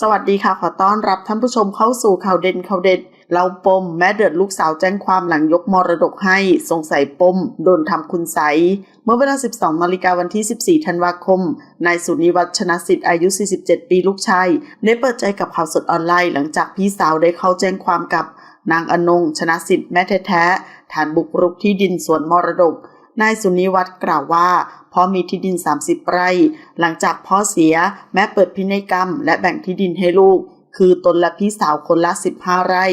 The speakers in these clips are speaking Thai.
สวัสดีค่ะ ขอต้อนรับท่านผู้ชมเข้าสู่ข่าวเด่นข่าวเด็ดเราปม แม่เดือดลูกสาวแจ้งความหลังยกมรดกให้ สงสัยปม โดนทำคุณใสเมื่อเวลา 12นาฬิกาวันที่ 14 ธันวาคม นายสุนิวัฒน์ชนะสิทธิ์อายุ 47 ปีลูกชาย ได้เปิดใจกับข่าวสดออนไลน์หลังจากพี่สาวได้เข้าแจ้งความกับ นางอนงชนะสิทธิ์แม่แท้ๆฐานบุกรุกที่ดินสวนมรดก นายสุนิวัฒน์กล่าวว่าพ่อมีที่ดิน 30 ไร่ หลังจากพ่อเสียแม่เปิดพินัยกรรม และแบ่งที่ดินให้ลูก คือตนและพี่สาวคนละ 15 ไร่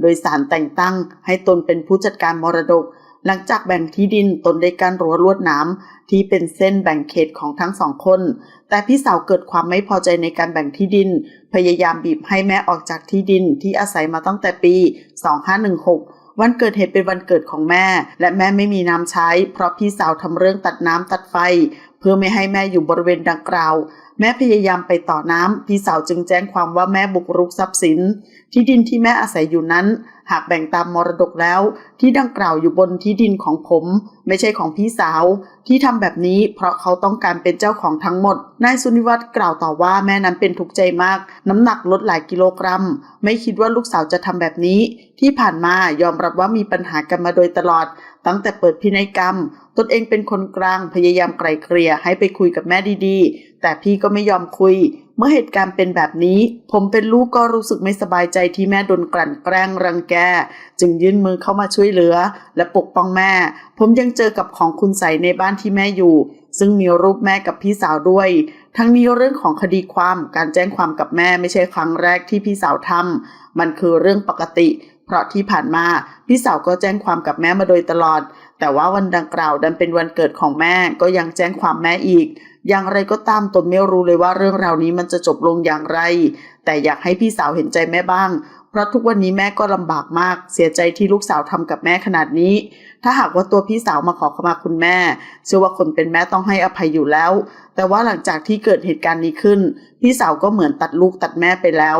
โดยสารแต่งตั้งให้ตนเป็นผู้จัดการมรดก หลังจากแบ่งที่ดินตนได้การรั้วลวดน้ำที่เป็นเส้นแบ่งเขตของทั้งสองคน แต่พี่สาวเกิดความไม่พอใจในการแบ่งที่ดิน พยายามบีบให้แม่ออกจากที่ดินที่อาศัยมาตั้งแต่ปี 2516 วันเกิดเหตุเป็นวันเกิดของแม่ และแม่ไม่มีน้ำใช้ เพราะพี่สาวทำเรื่องตัดน้ำตัดไฟ เพื่อไม่ให้แม่อยู่บริเวณดังกล่าว แม่พยายามไปต่อน้ำพี่สาวจึงแจ้งความว่าแม่บุกรุกทรัพย์สิน ที่ดินที่แม่อาศัยอยู่นั้น หากแบ่งตามมรดกแล้ว ที่ดังกล่าวอยู่บนที่ดินของผม ไม่ใช่ของพี่สาว ที่ทำแบบนี้เพราะเขาต้องการเป็นเจ้าของทั้งหมดนายสุนิวัฒน์กล่าวต่อว่าแม่นั้นเป็นทุกข์ใจมาก น้ำหนักลดหลายกิโลกรัม ไม่คิดว่าลูกสาวจะทำแบบนี้ ที่ผ่านมายอมรับว่ามีปัญหากันมาโดยตลอด ตั้งแต่เปิดพินัยกรรมตนเองเป็นคนกลางพยายามไกล่เกลี่ยให้ไปคุยกับแม่ดีๆ แต่พี่ก็ไม่ยอมคุย เมื่อเหตุการณ์เป็นแบบนี้ ผมเป็นลูกก็รู้สึกไม่สบายใจที่แม่โดนกลั่นแกล้งรังแก จึงยื่นมือเข้ามาช่วยเหลือ และปกป้องแม่ ผมยังเจอกับของคุณใสในบ้านที่แม่อยู่ ซึ่งมีรูปแม่กับพี่สาวด้วย ทั้งนี้เรื่องของคดีความการแจ้งความกับแม่ไม่ใช่ครั้งแรกที่พี่สาวทำมันคือเรื่องปกติ เพราะที่ผ่านมาพี่สาวก็แจ้งความกับแม่มาโดยตลอด แต่ว่าวันดังกล่าวดันเป็นวันเกิดของแม่ก็ยังแจ้งความแม่อีก อย่างไรก็ตามตนไม่รู้เลยว่าเรื่องราวนี้มันจะจบลงอย่างไร แต่อยากให้พี่สาวเห็นใจแม่บ้าง เพราะทุกวันนี้แม่ก็ลำบากมาก เสียใจที่ลูกสาวทำกับแม่ขนาดนี้ ถ้าหากว่าตัวพี่สาวมาขอขมาคุณแม่ เชื่อว่าคนเป็นแม่ต้องให้อภัยอยู่แล้ว แต่ว่าหลังจากที่เกิดเหตุการณ์นี้ขึ้น พี่สาวก็เหมือนตัดลูกตัดแม่ไปแล้ว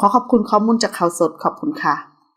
ขอขอบคุณข้อมูลจากข่าวสดขอบคุณค่ะ